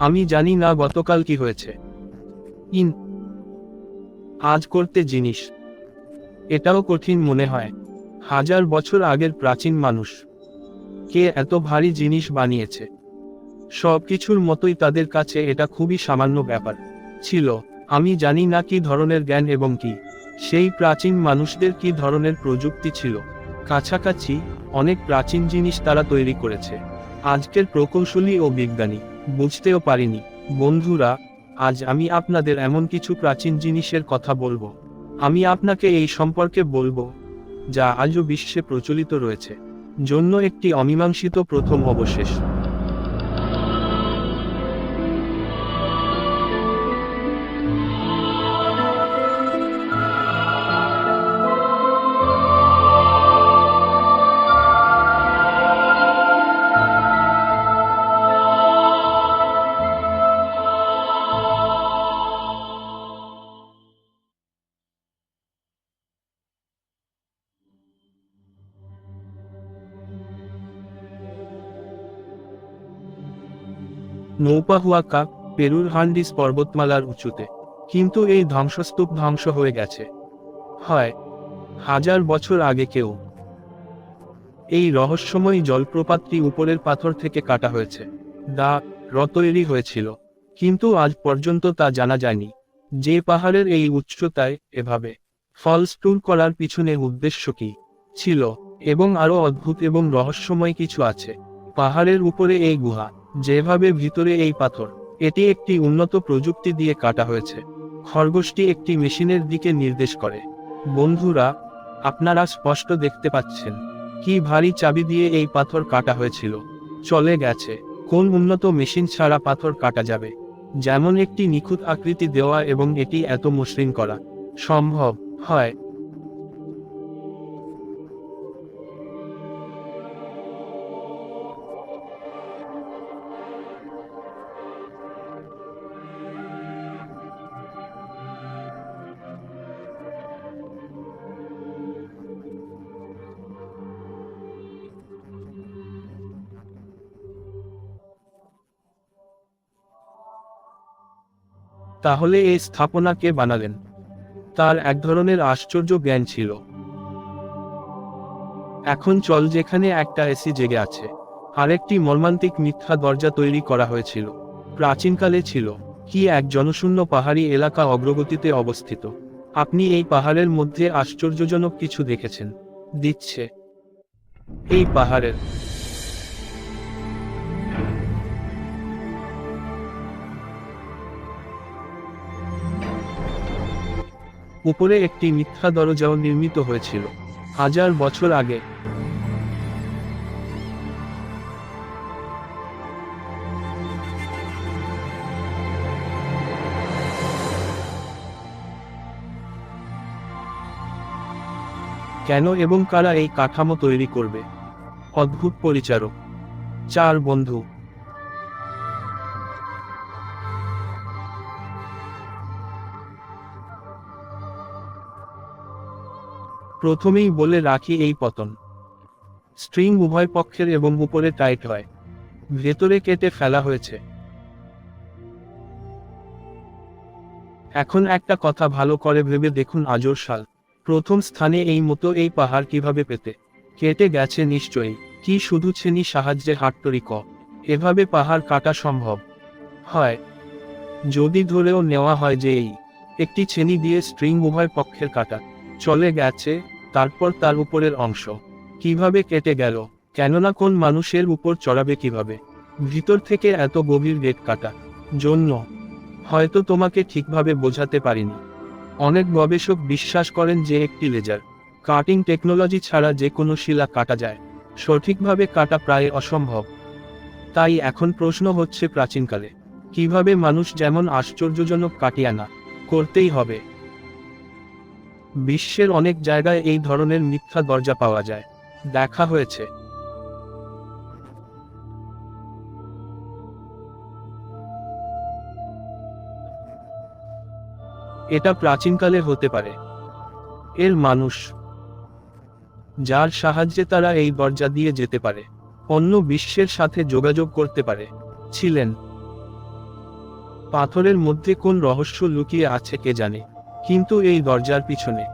আমি জানি না গতকাল কি হয়েছে। ইন। আজ করতে জিনিস। এটাও কঠিন মনে হয়। হাজার বছর আগের প্রাচীন মানুষ। কে এত ভারী জিনিস বানিয়েছে। সব কিছুর মতোই তাদের কাছে এটা খুবই সামান্য ব্যাপার। ছিল, আমি জানি না কি ধরনের জ্ঞান এবং কি। সেই প্রাচীন মানুষদের কি ধরনের প্রযুক্তি ছিল। কাছাকাছি অনেক প্রাচীন জিনিস তারা তৈরি করেছে। আজকের প্রকৌশলী ও বিজ্ঞানী। বুঝতেও পারিনি। বন্ধুরা, আজ আমি আপনাদের এমন কিছু প্রাচীন জিনিসের কথা বলব। আমি আপনাকে এই সম্পর্কে বলব, যা আজও বিশ্বে প্রচলিত রয়েছে, জন্য একটি অমীমাংসিত প্রথম অবশেষ। নৌপাহুয়াকা পেরুর হান্ডিস পর্বতমালার উঁচুতে। কিন্তু এই ধ্বংসস্তূপ ধ্বংস হয়ে গেছে। হয়, হাজার বছর আগে কেউ। এই রহস্যময়ী জলপ্রপাতটি উপরের পাথর থেকে কাটা হয়েছে। দা র তৈরি হয়েছিল। কিন্তু আজ পর্যন্ত তা জানা যায়নি। যে পাহাড়ের এই উচ্চতায় এভাবে ফলস ট্যুর করার পিছনে উদ্দেশ্য কি ছিল এবং আরও অদ্ভুত এবং রহস্যময় কিছু আছে। পাহাড়ের উপরে এই গুহা। যেভাবে ভিতরে এই পাথর, এটি একটি উন্নত প্রযুক্তি দিয়ে কাটা হয়েছে। খরগোশটি একটি মেশিনের দিকে নির্দেশ করে। বন্ধুরা, আপনারা স্পষ্ট দেখতে পাচ্ছেন কি ভারী চাবি দিয়ে এই পাথর কাটা হয়েছিল। চলে গেছে, কোন উন্নত মেশিন ছাড়া পাথর কাটা যাবে? যেমন একটি নিখুঁত আকৃতি দেওয়া এবং এটি এত মসৃণ করা। সম্ভব, হয়। তাহলে এই স্থাপনা কে বানালেন? তার এক ধরনের আশ্চর্য জ্ঞান ছিল। এখন চল যেখানে একটা এসি জেগে আছে, আরেকটি মর্মান্তিক মিথ্যা দরজা তৈরি করা হয়েছিল। প্রাচীনকালে ছিল, কি এক জনশূন্য পাহাড়ি এলাকা অগ্রগতিতে অবস্থিত। আপনি এই পাহাড়ের মধ্যে আশ্চর্যজনক কিছু দেখেছেন। দিচ্ছে। এই পাহাড়ের উপরে একটি মিথ্যা দরজাও নির্মিত হয়েছিল। হাজার বছর আগে। কেন এবং কারা এই কাঠামো তৈরি করবে? অদ্ভুত পরিচারক। চার বন্ধু। প্রথমেই বলে রাখি এই পতন। স্ট্রিং উভয় পক্ষের এবং উপরে টাইট হয়। ভেতরে কেটে ফেলা হয়েছে। এখন একটা কথা ভালো করে ভেবে দেখুন আজর সাল প্রথম স্থানে এই মতো এই পাহাড় কীভাবে পেতে? কেটে গেছে নিশ্চয়ই। কি শুধু ছেনি সাহায্যে হাটতরি ক। এভাবে পাহাড় কাটা সম্ভব। হয়। যদি ধরেও নেওয়া হয় যে এই একটি ছেনি দিয়ে স্ট্রিং উভয় পক্ষের কাটা। চলে গেছে তারপর তার উপরের অংশ। কীভাবে কেটে গেল? কেননা কোন মানুষের উপর চড়াবে কীভাবে? ভিতর থেকে এত গভীর গেট কাটা। জন্য। হয়তো তোমাকে ঠিকভাবে বোঝাতে পারিনি। অনেক গবেষক বিশ্বাস করেন যে একটি লেজার, কাটিং টেকনোলজি ছাড়া যে কোনো শিলা কাটা যায়। সঠিকভাবে কাটা প্রায় অসম্ভব। তাই এখন প্রশ্ন হচ্ছে প্রাচীনকালে, কীভাবে মানুষ যেমন আশ্চর্যজনক কাটিয়ানা, করতেই হবে। বিশ্বের অনেক জায়গায় এই ধরনের মিথ্যা দরজা পাওয়া যায়। দেখা হয়েছে। এটা প্রাচীনকালে হতে পারে। এর মানুষ, যার সাহায্যে তারা এই দরজা দিয়ে যেতে পারে, অন্য বিশ্বের সাথে যোগাযোগ করতে পারে, ছিলেন। পাথরের মধ্যে কোন রহস্য লুকিয়ে আছে কে জানে? কিন্তু এই দরজার পিছনে